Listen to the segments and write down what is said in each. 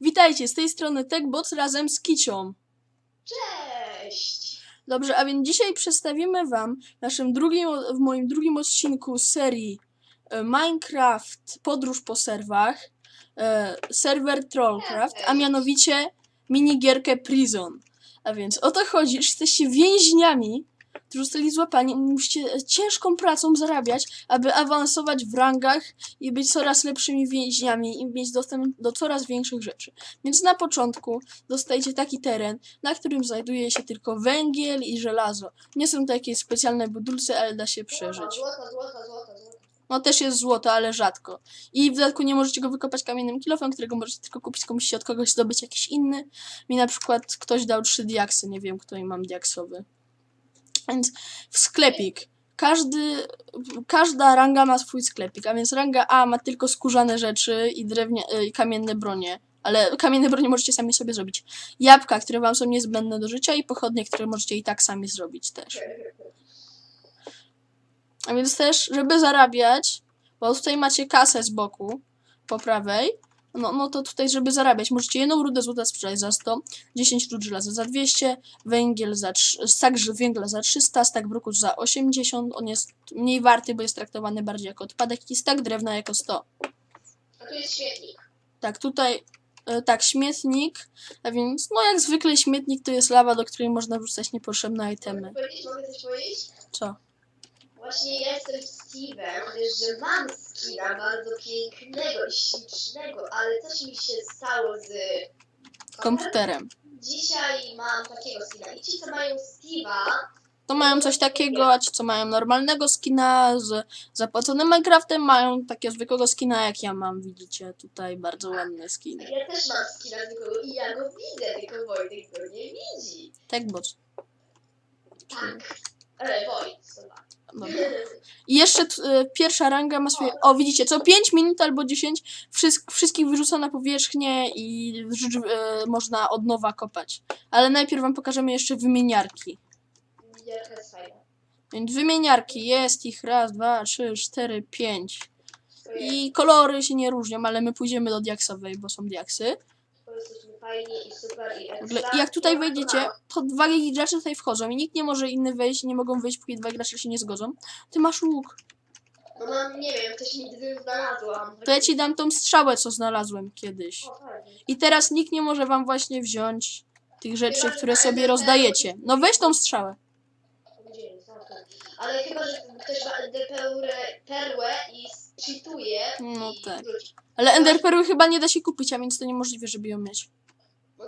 Witajcie, z tej strony TechBots razem z Kicią. Cześć! Dobrze, a więc dzisiaj przedstawimy Wam w naszym drugim, w moim drugim odcinku serii e, Minecraft Podróż po serwach, e, serwer Trollcraft, a mianowicie minigierkę Prison. A więc o to chodzi, że jesteście więźniami, którzy zostali złapani i musicie ciężką pracą zarabiać, aby awansować w rangach i być coraz lepszymi więźniami i mieć dostęp do coraz większych rzeczy. Więc na początku dostajecie taki teren, na którym znajduje się tylko węgiel i żelazo. Nie są to jakieś specjalne budulce, ale da się przeżyć. No też jest złoto, ale rzadko. I w dodatku nie możecie go wykopać kamiennym kilofem, którego możecie tylko kupić, tylko musicie od kogoś zdobyć jakiś inny. Mi na przykład ktoś dał trzy diaksy, nie wiem kto i mam diaksowy. Więc w sklepik. Każdy, każda ranga ma swój sklepik, a więc ranga A ma tylko skórzane rzeczy i drewnia, i kamienne bronie. Ale kamienne bronie możecie sami sobie zrobić. Jabłka, które wam są niezbędne do życia i pochodnie, które możecie i tak sami zrobić też. A więc też, żeby zarabiać, bo tutaj macie kasę z boku, po prawej, no, no to tutaj, żeby zarabiać, możecie jedną rudę złota sprzedać za 100, 10 rud żelaza za 200, węgiel za, trz- stak ż- węgla za 300, stak bruku za 80, on jest mniej warty, bo jest traktowany bardziej jako odpadek i stak drewna jako 100. A tu jest świetlik. Tak, tutaj, e, tak, śmietnik, a więc, no jak zwykle śmietnik to jest lawa, do której można wrzucać niepotrzebne itemy. Mogę coś powiedzieć? Co? Właśnie ja jestem Steve'em, że mam skina bardzo pięknego i ślicznego, ale coś mi się stało z... Komputerem. Dzisiaj mam takiego skina i ci, co mają Steve'a, To mają coś takiego, a ci co mają normalnego skina z zapłaconym Minecraftem mają takiego zwykłego skina jak ja mam, widzicie, tutaj bardzo ładny skin. ja też mam skina zwykłego i ja go widzę, tylko Wojtek go nie widzi. Tak, boss. Tak. Ale Wojt, zobacz. I jeszcze e, pierwsza ranga ma swoje... O, widzicie, co 5 minut albo 10 wszystk- wszystkich wyrzuca na powierzchnię i e, można od nowa kopać. Ale najpierw wam pokażemy jeszcze wymieniarki. Więc wymieniarki, jest ich raz, dwa, trzy, cztery, pięć. I kolory się nie różnią, ale my pójdziemy do diaksowej, bo są diaksy. Fajni i super i ekstra. jak tutaj wejdziecie, to dwa gracze tutaj wchodzą i nikt nie może inny wejść, nie mogą wyjść, póki dwa gracze się nie zgodzą. Ty masz łuk. No mam, nie wiem, coś nigdy znalazłam. To ja ci dam tą strzałę, co znalazłem kiedyś. O, fajnie. I teraz nikt nie może wam właśnie wziąć tych rzeczy, Chyba, które że sobie rozdajecie. No weź tą strzałę. Gdzie. Ale chyba, że ktoś ma enderperłę perłę i cheatuje No i tak. wróci. Ale enderperły chyba nie da się kupić, a więc to niemożliwe, żeby ją mieć.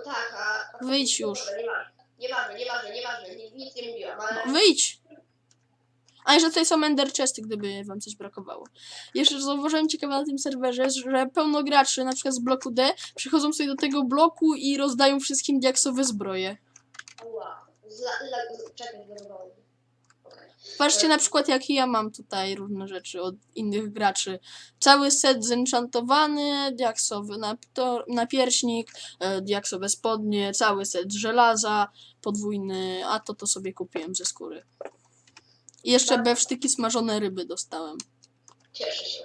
Tak, a... Wyjdź już. Nieważne, nieważne, nieważne, nieważne, ni- nic nie mówiłam, ale... No, wyjdź! A jeszcze tutaj są ender chesty, gdyby wam coś brakowało. Jeszcze zauważyłem ciekawe na tym serwerze, że pełno graczy, na przykład z bloku D, przychodzą sobie do tego bloku i rozdają wszystkim diaksowe zbroje. Ła. Zla, la, czekaj. Patrzcie na przykład jakie ja mam tutaj różne rzeczy od innych graczy. Cały set zenchantowany, diaksowy napierśnik, e, diaksowe spodnie, cały set żelaza, podwójny, a to to sobie kupiłem ze skóry. I jeszcze bewsztyki smażone ryby dostałem. Cieszę się.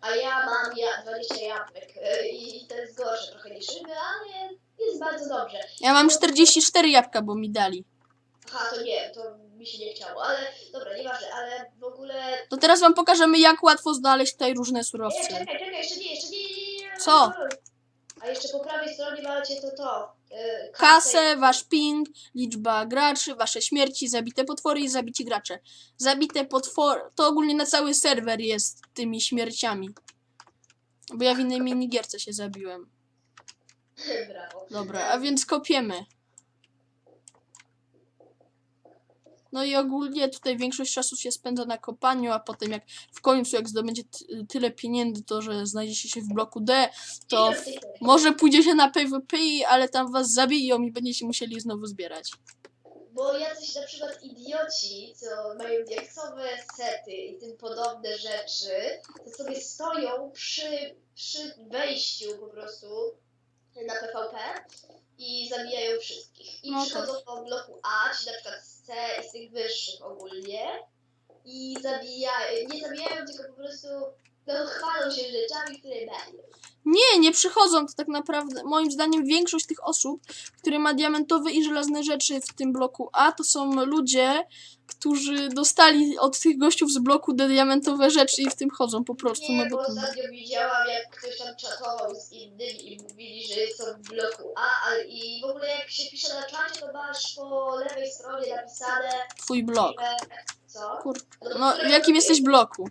A ja mam ja, 20 jabłek e, i to jest gorsze trochę niż ryby, ale jest bardzo dobrze. Ja mam 44 jabłka, bo mi dali. Aha, to nie, to mi się nie chciało, ale dobra, nieważne, ale w ogóle... To teraz wam pokażemy jak łatwo znaleźć tutaj różne Nie, surowce. czekaj, czekaj, jeszcze nie, jeszcze nie, nie, nie, nie. Co? A jeszcze po prawej stronie macie to to. e, Kasę, wasz ping, liczba graczy, wasze śmierci, zabite potwory i zabici gracze. Zabite potwory, to ogólnie na cały serwer jest tymi śmierciami. Bo ja w innej minigierce się zabiłem. Brawo. Dobra, a więc kopiemy. No i ogólnie tutaj większość czasu się spędza na kopaniu, a potem jak w końcu jak zdobędzie ty- tyle pieniędzy, to że znajdziecie się w bloku D, to może pójdziecie na PvP, ale tam was zabiją i będziecie musieli znowu zbierać. Bo jacyś na przykład idioci, co mają diaksowe sety i tym podobne rzeczy, to sobie stoją przy, przy wejściu po prostu na PvP i zabijają wszystkich. I No przychodzą po bloku A, ci na przykład C i z tych wyższych ogólnie i zabijają, nie zabijają, tylko po prostu no, chwalą się rzeczami, które mają. Nie, nie przychodzą. To tak naprawdę, moim zdaniem, większość tych osób, które ma diamentowe i żelazne rzeczy w tym bloku A, to są ludzie, którzy dostali od tych gościów z bloku D diamentowe rzeczy i w tym chodzą po prostu. Nie, No bo ostatnio widziałam, jak ktoś tam czatował z innymi i mówili, że są w bloku A, ale i w ogóle jak się pisze na czacie, to masz po lewej stronie napisane... Twój blok. że- Co? Kur... do No, w jakim jesteś bloku?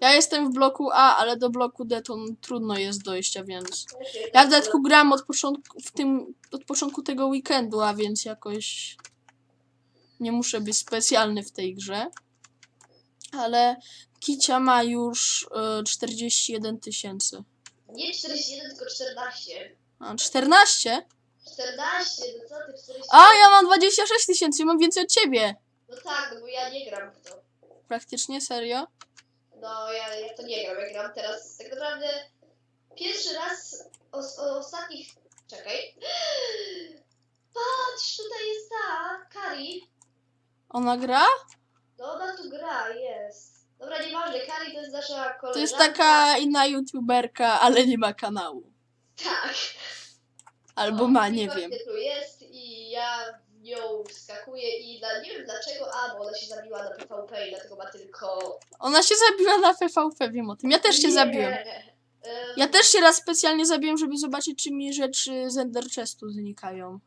Ja jestem w bloku A, ale do bloku D to trudno jest dojść, a więc... Ja w dodatku gram od początku, w tym, od początku tego weekendu, a więc jakoś nie muszę być specjalny w tej grze. Ale Kicia ma już e, 41 tysięcy. Nie 41, tylko 14. A 14? 14, no co ty 40? A, ja mam 26 tysięcy, mam więcej od ciebie. No tak, no bo ja nie gram w to. Praktycznie, serio? No ja, ja to nie gram, ja gram teraz tak naprawdę pierwszy raz o, o ostatnich... Czekaj. Patrz, tutaj jest ta, Kari. Ona gra? No ona tu gra, jest. Dobra, nieważne, Kari to jest nasza koleżanka. To jest taka inna youtuberka, ale nie ma kanału. Tak. Albo No, ma, nie wiem. tu jest i ja nią wskakuję i na, nie wiem dlaczego, a bo ona się zabiła na PvP i dlatego ma tylko... Ona się zabiła na PvP, wiem o tym. Ja też się zabiłem. Em, Ja też się raz specjalnie zabiłem, żeby zobaczyć, czy mi rzeczy z Ender Chestu znikają.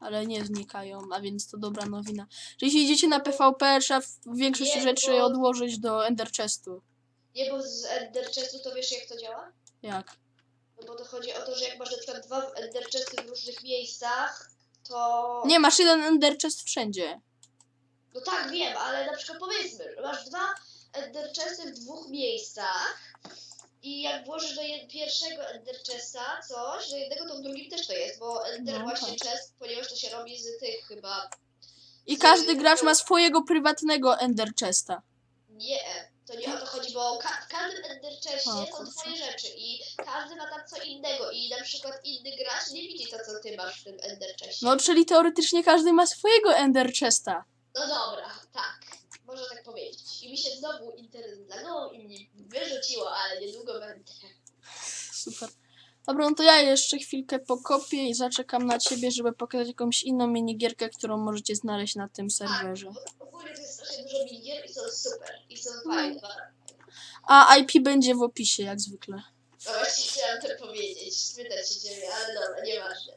Ale nie znikają, a więc to dobra nowina. Że jeśli idziecie na PvP, trzeba w- większość Nie, rzeczy bo- odłożyć do Ender Chestu. Nie, bo z Ender Chestu to wiesz jak to działa? Jak? No bo to chodzi o to, że jak masz na przykład dwa Ender Chesty w różnych miejscach, to... Nie, masz jeden Ender Chest wszędzie. No tak, wiem, ale na przykład powiedzmy, że masz dwa Ender Chesty w dwóch miejscach i jak włożysz do jed- pierwszego Ender Chesta coś, do jednego to w drugim też to jest, bo Ender No, właśnie tak. chest, ponieważ to się robi z tych chyba... I każdy gracz ma swojego prywatnego Ender Chesta. Nie, to nie o to chodzi, bo ka w każdym Ender Chestie O, są twoje rzeczy i każdy ma tam co innego i na przykład inny gracz nie widzi to, co ty masz w tym Ender Chestie. No, czyli teoretycznie każdy ma swojego Ender Chesta. No dobra, tak. Można tak powiedzieć. I mi się znowu internet zagnął i mnie wyrzuciło, ale niedługo będę. Super. Dobra, no to ja jeszcze chwilkę pokopię i zaczekam na ciebie, żeby pokazać jakąś inną minigierkę, którą możecie znaleźć na tym serwerze. To jest strasznie dużo minigier i są super. I są fajne. A IP będzie w opisie, jak zwykle. No właśnie chciałam to powiedzieć, spytać się ciebie, ale dobra, nieważne.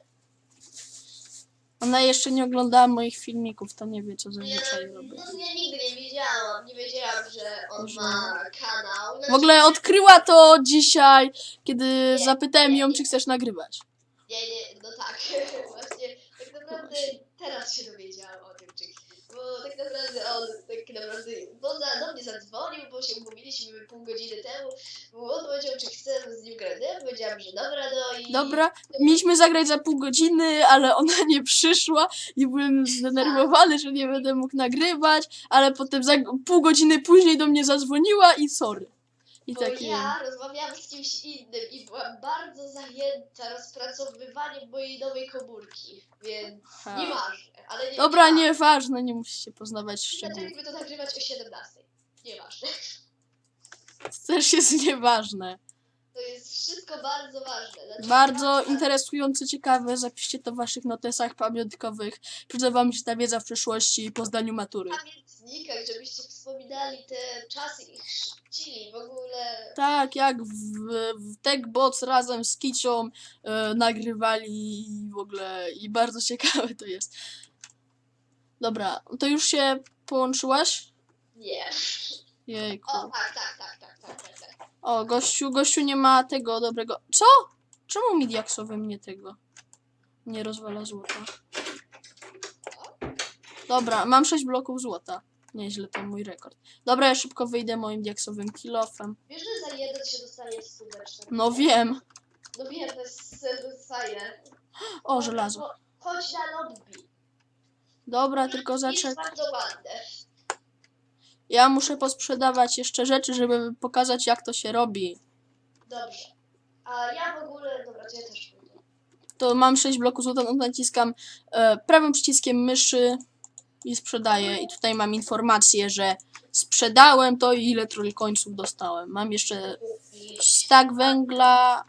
Ona jeszcze nie oglądała moich filmików, to nie wie, co Ja, zazwyczaj robię. no, ja nigdy nie wiedziałam, nie wiedziałam, że on Że- ma kanał. W ogóle odkryła to dzisiaj, kiedy zapytałem ją, czy chcesz nagrywać. Nie, nie, no tak, właśnie, tak naprawdę teraz się dowiedziałam o tym, czy, bo naprawdę on, tak naprawdę, bo za, do mnie zadzwonił, bo się umówiliśmy pół godziny temu, bo on powiedział, czy chcę z nim grać, ja powiedziałam, że dobra, no i... Dobra, mieliśmy zagrać za pół godziny, ale ona nie przyszła i byłem zdenerwowany, że nie będę mógł nagrywać, ale potem za pół godziny później do mnie zadzwoniła i sorry. I Bo taki... ja rozmawiałam z kimś innym i byłam bardzo zajęta rozpracowywaniem mojej nowej komórki, więc Ha. nieważne, ale nie Dobra, nieważne. nie musicie poznawać szczegółów. Zaczęliśmy to nagrywać o 17. Nieważne. To też jest nieważne. To jest wszystko bardzo ważne. Znaczy, Bardzo interesujące, ciekawe, zapiszcie to w waszych notesach pamiątkowych. Przyda wam się ta wiedza w przyszłości po zdaniu matury. pamiętnikach, żebyście wspominali te czasy i chrzcili w ogóle. Tak, jak w, w TechBots razem z Kicią e, nagrywali i w ogóle i bardzo ciekawe to jest. Dobra, to już się połączyłaś? Nie. Jejku. O, tak, tak, tak, tak, tak, tak, tak. O, gościu, gościu nie ma tego dobrego. Co? Czemu mi diaksowy mnie tego nie rozwala złota? Dobra, mam 6 bloków złota. Nieźle, to mój rekord. Dobra, ja szybko wyjdę moim diaksowym kilofem. Wiesz, że za jeden się dostanie? No wiem. No wiem, to jest, to jest fajne. O, żelazo. Cho- Chodź na lobby. Dobra, tylko Jest zaczek. bardzo ładne. Ja muszę posprzedawać jeszcze rzeczy, żeby pokazać, jak to się robi. Dobrze. A ja w ogóle, dobra, to ja też pójdę. To mam 6 bloków złota, no naciskam e, prawym przyciskiem myszy i sprzedaję. I tutaj mam informację, że sprzedałem to i ile trójkońców dostałem. Mam jeszcze Stak węgla.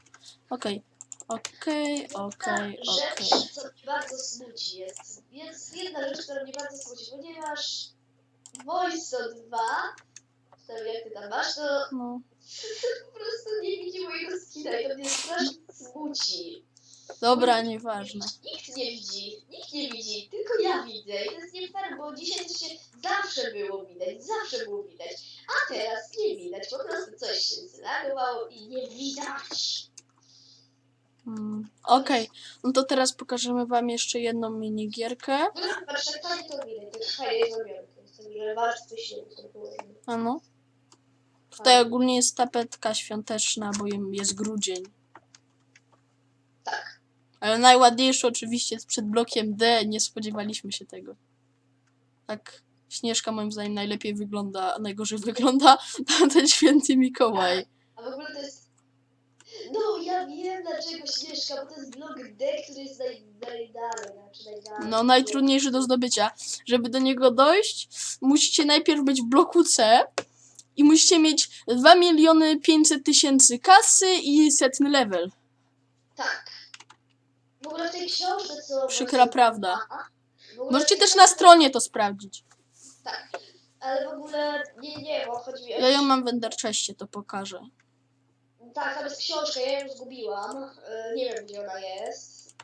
Okej. Okej, okej, okej. rzecz, co mnie bardzo smuci jest. Jest jedna rzecz, która mnie bardzo smuci, ponieważ Wojso 2, to jak ty tam masz, to No. po prostu nie widzi mojego skina i to mnie strasznie smuci. Dobra, nieważne. Nikt nie widzi, nikt nie widzi, tylko ja widzę i to jest nie fair, bo dzisiaj to się zawsze było widać, zawsze było widać, a teraz nie widać, po prostu coś się zlagowało i nie widać. Mm, Okej, no to teraz pokażemy wam jeszcze jedną minigierkę. No patrz, jak fajnie to widać, to fajnie zrobione, to że bardzo się to położone. A no. Tutaj ogólnie jest tapetka świąteczna, bo jest grudzień. Tak. Ale najładniejszy oczywiście jest przed blokiem D, nie spodziewaliśmy się tego. Tak, Śnieżka moim zdaniem najlepiej wygląda, a najgorzej wygląda ten święty Mikołaj. A w ogóle to jest... No, ja wiem dlaczego Śnieżka, bo to jest blok D, który jest naj, najdalej, znaczy najdalej. No, najtrudniejszy do zdobycia. Żeby do niego dojść, musicie najpierw być w bloku C i musicie mieć 2 miliony 500 tysięcy kasy i setny level. Tak. W ogóle w tej książce, co... Przykra prawda. w ogóle Możecie w tej też na książce- stronie to sprawdzić. Tak. Ale w ogóle, nie, nie, bo chodzi mi o... Ja ją mam w Enderchestie, to pokażę. Tak, tam jest książka, ja ją zgubiłam. E, Nie wiem, gdzie ona jest.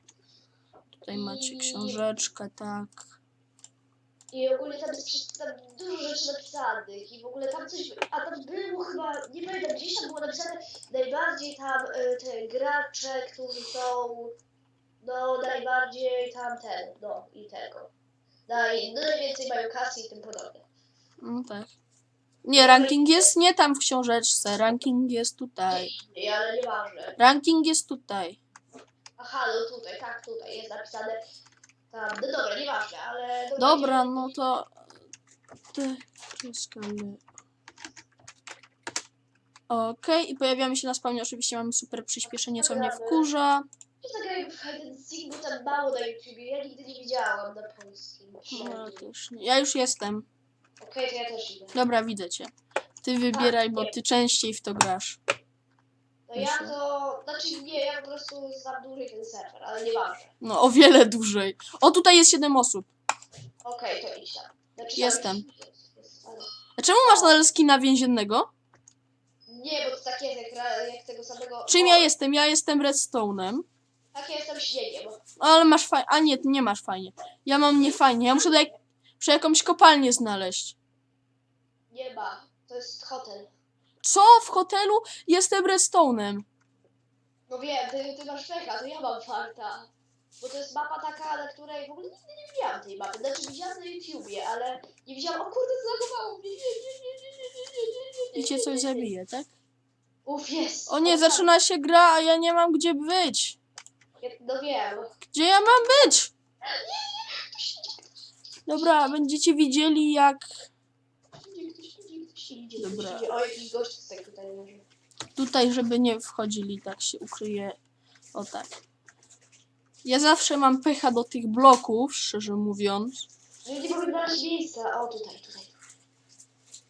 Tutaj macie książeczkę, tak. I ogólnie tam jest przecież tam dużo rzeczy napisanych i w ogóle tam coś, a tam było chyba, nie pamiętam, gdzieś tam było napisane najbardziej tam e, te gracze, którzy są, no najbardziej tam ten, no i tego. Naj, no najwięcej mają kasy i tym podobne. No tak. Nie, ranking jest nie tam w książeczce, ranking jest tutaj. Nie, ale nieważne. Ranking jest tutaj. Aha, no tutaj, tak, tutaj jest napisane tam, no dobra, nieważne, ale... Dobra, no to... Te- te skale. Okej, i pojawiamy się na spawnie. Oczywiście mamy super przyspieszenie, co mnie wkurza. To jest taka jakby hide and seek, bo tam mało na YouTubie, ja nigdy nie widziałam na polskim. No, też nie. Ja już jestem. Okej, to ja też idę. Dobra, widzę cię. Ty wybieraj, bo ty częściej w to grasz. No ja to, znaczy nie, ja po prostu znam dłużej ten serwer, ale nieważne. No, o wiele dłużej. O, tutaj jest 7 osób. Okej, to idź tam. Znaczy, Jestem. tam jest- jest, ale- A czemu masz nadal skina więziennego? Nie, bo to tak jest, jak, ra- jak tego samego... Czym ja jestem? Ja jestem redstone'em. Tak, ja jestem śniegiem. Ale masz fajnie. A nie, nie masz fajnie. Ja mam niefajnie. Ja muszę, do jak... Muszę jakąś kopalnię znaleźć. Nie ma. To jest hotel. Co? W hotelu? Jestem redstone'em. No wiem, ty, ty masz pecha, to ja mam farta. Bo to jest mapa taka, na której w ogóle nigdy nie widziałam tej mapy. Znaczy widziałam na YouTubie, ale nie widziałam, o kurde, zlagowało mnie. Nie, nie, nie, nie, nie, nie, I cię coś nie, zabije, tak? Uf, jest. O nie, zaczyna się gra, a ja nie mam gdzie być. Ja- No wiem. Gdzie ja mam być? Nie, nie, Dobra, będziecie widzieli jak Dobra. gość tutaj tutaj żeby nie wchodzili, tak się ukryje. O tak. Ja zawsze mam pecha do tych bloków, szczerze mówiąc. No nie mogę znaleźć miejsca. O, tutaj, tutaj.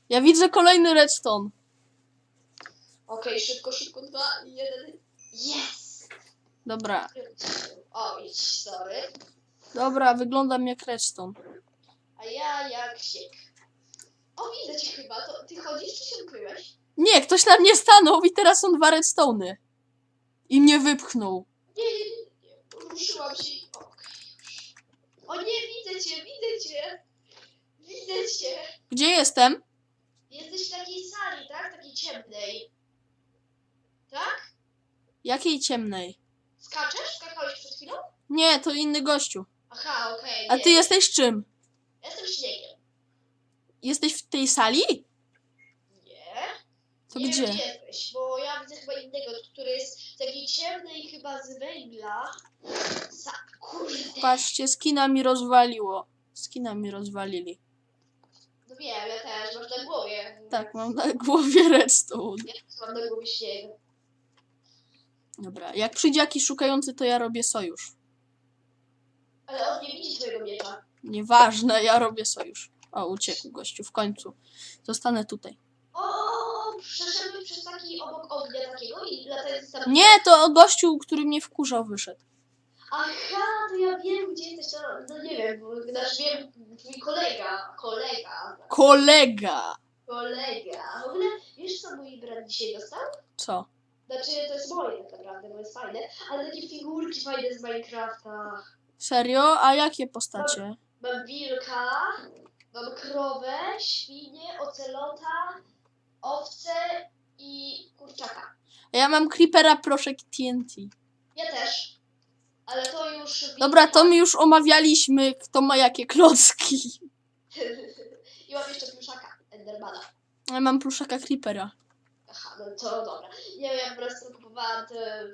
Ja widzę kolejny redstone. Okej, szybko, szybko, dwa, jeden. Yes! Dobra, O, idź, sorry. dobra, wyglądam jak redstone. A ja jak siek. O, widzę cię chyba. To ty chodzisz, czy się ukryłeś? Nie, ktoś na mnie stanął i teraz są dwa redstone'y. I mnie wypchnął. Nie, nie, nie. Ruszyłam się i... Okej, już. O nie, widzę cię, widzę cię. Widzę cię. Gdzie jestem? Jesteś w takiej sali, tak? Takiej ciemnej. Tak? Jakiej ciemnej? Skaczesz? Skakałeś przed chwilą? Nie, to inny gościu. Aha, okej. A nie. ty jesteś czym? Jestem śniegiem. Jesteś w tej sali? Nie. To nie gdzie? Wiem, gdzie jesteś, bo ja widzę chyba innego, który jest taki ciemny i chyba z węgla. Sa kurde. Patrzcie, skina mi rozwaliło. Skina mi rozwalili. No wiem, ja też, masz na głowie. Tak, mam na głowie redstone. Ja też mam na głowie śnieg. Dobra, jak przyjdzie jakiś szukający, to ja robię sojusz. Ale on nie widzi twojego miecza. Nieważne, ja robię sojusz. O, uciekł gościu w końcu. Zostanę tutaj. O, przeszedłeś przez taki obok ognia takiego i latający tam... Nie, to gościu, który mnie wkurzał, wyszedł. Aha, to ja wiem, gdzie jesteś, no nie wiem, bo znaczy wiem, twój kolega, kolega, Kolega! kolega. W ogóle, wiesz co mój brat dzisiaj dostał? Co? Znaczy, to jest moje tak naprawdę, bo jest fajne, ale takie figurki fajne z Minecrafta. Serio? A jakie postacie? Mam wilka, mam krowę, świnię, ocelota, owce i kurczaka. Ja mam Creepera proszek TNT. Ja też. Ale to już... Dobra, to my już omawialiśmy, kto ma jakie klocki. I mam jeszcze pluszaka, Endermana. Ja mam pluszaka Creepera. Aha, no to dobra. Nie wiem, ja po prostu kupowałam te,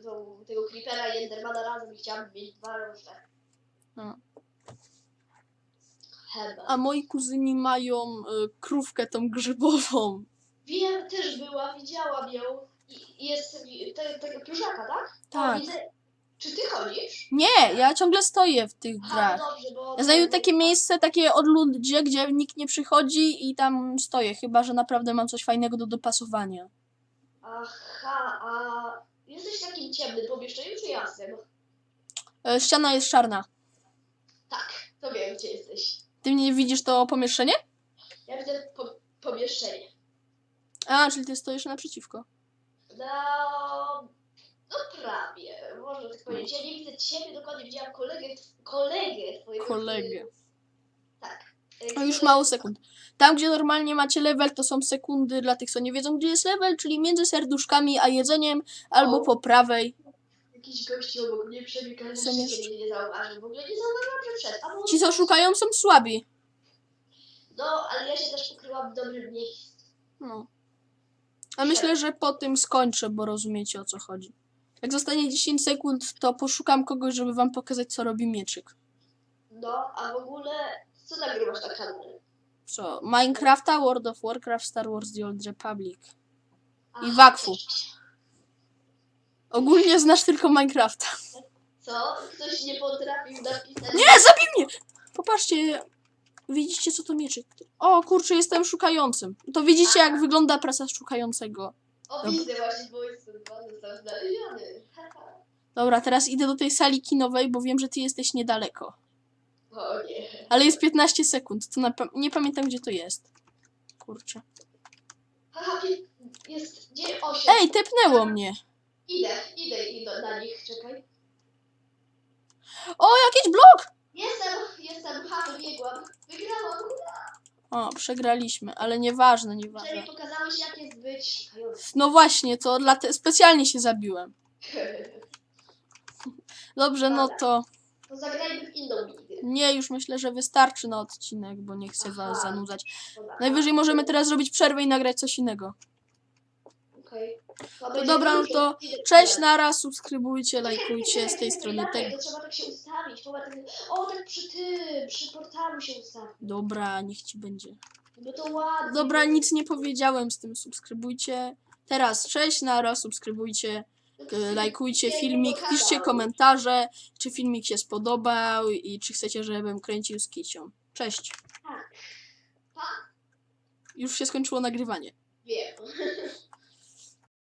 tego Creepera i Endermana razem i chciałam mieć dwa różne. No. A moi kuzyni mają y, krówkę tą grzybową. Wiem, też była, widziałam ją. I i jest te- tego pluszaka, tak? Tak. O, widzę. Czy ty chodzisz? Nie, ja ciągle stoję w tych Aha, grach. dobrze, bo... Ja znajdę takie miejsce, takie odludzie, gdzie nikt nie przychodzi i tam stoję, chyba że naprawdę mam coś fajnego do dopasowania. Aha, a jesteś w takim ciemnym pomieszczeniu czy jasnym? E, ściana jest czarna. Tak, to wiem, gdzie jesteś. Ty nie widzisz to pomieszczenie? Ja widzę po, pomieszczenie. A, czyli ty stoisz naprzeciwko. No, no prawie, można tak powiedzieć. Ja nie widzę ciebie, dokładnie widziałam kolegę, kolegę twojego. Kolegę. Tak. A już mało sekund. Tam, gdzie normalnie macie level, to są sekundy dla tych, co nie wiedzą, gdzie jest level, czyli między serduszkami a jedzeniem, albo po prawej. Jakiś gości obok mnie przebiegł, ale Są jeszcze jeszcze- mnie nie zauważył. W ogóle nie zauważyłam, że. A może... Ci, co szukają, są słabi. No, ale ja się też pokryłam w dobrym miejscu. No. A myślę, że po tym skończę, bo rozumiecie o co chodzi. Jak zostanie 10 sekund, to poszukam kogoś, żeby wam pokazać, co robi mieczyk. No, a w ogóle co nagrywasz na kanale? Co? Minecrafta, World of Warcraft, Star Wars The Old Republic. I Wakfu. Ogólnie znasz tylko Minecrafta. Co? Ktoś nie potrafił napisać... Nie, zabij mnie! Popatrzcie, widzicie co to mieczyk? O kurczę, jestem szukającym. To widzicie jak wygląda praca szukającego. O, widzę właśnie, bo jest dwa został znaleziony. Dobra, teraz idę do tej sali kinowej, bo wiem, że ty jesteś niedaleko. O nie. Ale jest 15 sekund, to na, nie pamiętam gdzie to jest. Kurczę. Haha, jest gdzie osiem. Ej, tepnęło mnie. Idę, idę, idę na nich, czekaj. O, jakiś blok! Jestem, jestem, ha, wybiegłam. Wygrałam! O, przegraliśmy, ale nieważne, nieważne. mi pokazałeś, jak jest być. No właśnie, to dla te... specjalnie się zabiłem. Dobrze, no to To zagrajmy w inną ligę. nie, już myślę, że wystarczy na odcinek, bo nie chcę was Aha. zanudzać. Dobra. Najwyżej możemy teraz zrobić przerwę i nagrać coś innego. Okej. To dobra, no to Cześć, nara, subskrybujcie, lajkujcie z tej strony tak, trzeba tak się ustawić. Popatrz, tak- O, tak przy tym, przy portalu się ustawić. Dobra, niech ci będzie. Bo to ładnie. Dobra, nic nie powiedziałem z tym, subskrybujcie. Teraz cześć, nara, subskrybujcie, e, lajkujcie filmik, piszcie komentarze, czy filmik się spodobał i czy chcecie, żebym kręcił z kicią. Cześć. Tak. Już się skończyło nagrywanie. Wiem.